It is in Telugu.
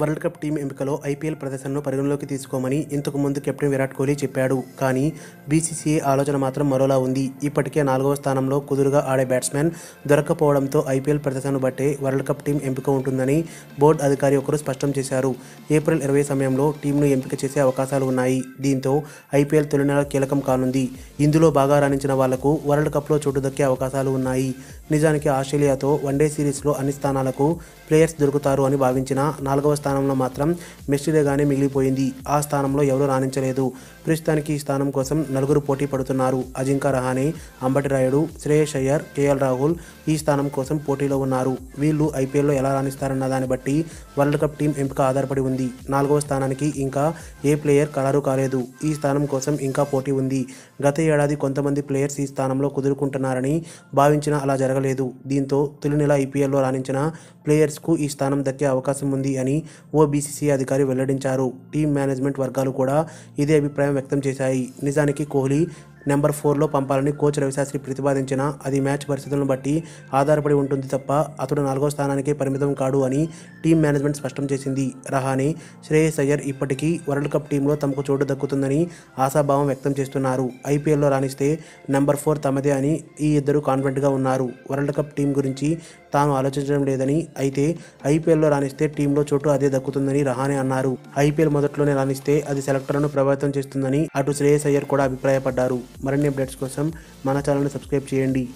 World cup team ఎంపికలో ఐపీఎల్ ప్రదర్శనను పరిగణలోకి తీసుకోమని ఇంతకు ముందు కెప్టెన్ విరాట్ కోహ్లీ చెప్పాడు. కానీ బీసీసీఐ ఆలోచన మాత్రం మరోలా ఉంది. ఇప్పటికే నాలుగవ స్థానంలో కుదురుగా ఆడే బ్యాట్స్మెన్ దొరకకపోవడంతో ఐపీఎల్ ప్రదర్శనను బట్టే వరల్డ్ కప్ టీం ఎంపిక ఉంటుందని బోర్డు అధికారి ఒకరు స్పష్టం చేశారు. ఏప్రిల్ ఇరవై సమయంలో టీంను ఎంపిక చేసే అవకాశాలు ఉన్నాయి. దీంతో ఐపీఎల్ తొలి నెల కీలకం కానుంది. ఇందులో బాగా రాణించిన వాళ్ళకు వరల్డ్ కప్లో చోటు దక్కే అవకాశాలు ఉన్నాయి. నిజానికి ఆస్ట్రేలియాతో వన్డే సిరీస్లో అన్ని స్థానాలకు ప్లేయర్స్ దొరుకుతారు అని భావించిన నాలుగవ స్థానంలో మాత్రం మెస్టిదేగానే మిగిలిపోయింది. ఆ స్థానంలో ఎవరూ రాణించలేదు. ప్రస్తుతానికి ఈ స్థానం కోసం నలుగురు పోటీ పడుతున్నారు. అజింకా రహానే అంబటి రాయుడు శ్రేయస్ అయ్యర్ కేఎల్ రాహుల్ ఈ స్థానం కోసం పోటీలో ఉన్నారు. వీళ్ళు ఐపీఎల్లో ఎలా రాణిస్తారన్న దాన్ని బట్టి వరల్డ్ కప్ టీం ఎంపిక ఆధారపడి ఉంది. నాలుగవ స్థానానికి ఇంకా ఏ ప్లేయర్ ఖరారు కాలేదు. ఈ స్థానం కోసం ఇంకా పోటీ ఉంది. గత ఏడాది కొంతమంది ప్లేయర్స్ ఈ స్థానంలో కుదురుకుంటున్నారని భావించినా అలా జరగలేదు దీంతో తొలి నెల ఐపీఎల్లో రాణించిన ప్లేయర్స్కు ఈ స్థానం దక్కే అవకాశం ఉంది అని ఓ అధికారి వెల్లడించారు. టీం మేనేజ్మెంట్ వర్గాలు కూడా ఇదే అభిప్రాయం వ్యక్తం చేశాయి. నిజానికి కోహ్లీ నెంబర్ ఫోర్లో పంపాలని కోచ్ రవిశాస్త్రి ప్రతిపాదించినా అది మ్యాచ్ పరిస్థితులను బట్టి ఆధారపడి ఉంటుంది తప్ప అతడు నాలుగో స్థానానికే పరిమితం కాడు అని టీం మేనేజ్మెంట్ స్పష్టం చేసింది. రహానే శ్రేయస్ అయ్యర్ ఇప్పటికీ వరల్డ్ కప్ టీంలో తమకు చోటు దక్కుతుందని ఆశాభావం వ్యక్తం చేస్తున్నారు. ఐపీఎల్లో రాణిస్తే నెంబర్ ఫోర్ తమదే అని ఈ ఇద్దరు కాన్ఫిడెంట్గా ఉన్నారు. వరల్డ్ కప్ టీం గురించి తాను ఆలోచించడం లేదని అయితే ఐపీఎల్లో రాణిస్తే టీంలో చోటు అదే దక్కుతుందని రహానే అన్నారు. ఐపీఎల్ మొదట్లోనే రాణిస్తే అది సెలెక్టర్లను ప్రభావితం చేస్తుందని అటు శ్రేయస్ అయ్యర్ కూడా అభిప్రాయపడ్డారు. మరిన్ని అప్డేట్స్ కోసం మన ఛానల్ని సబ్స్క్రైబ్ చేయండి.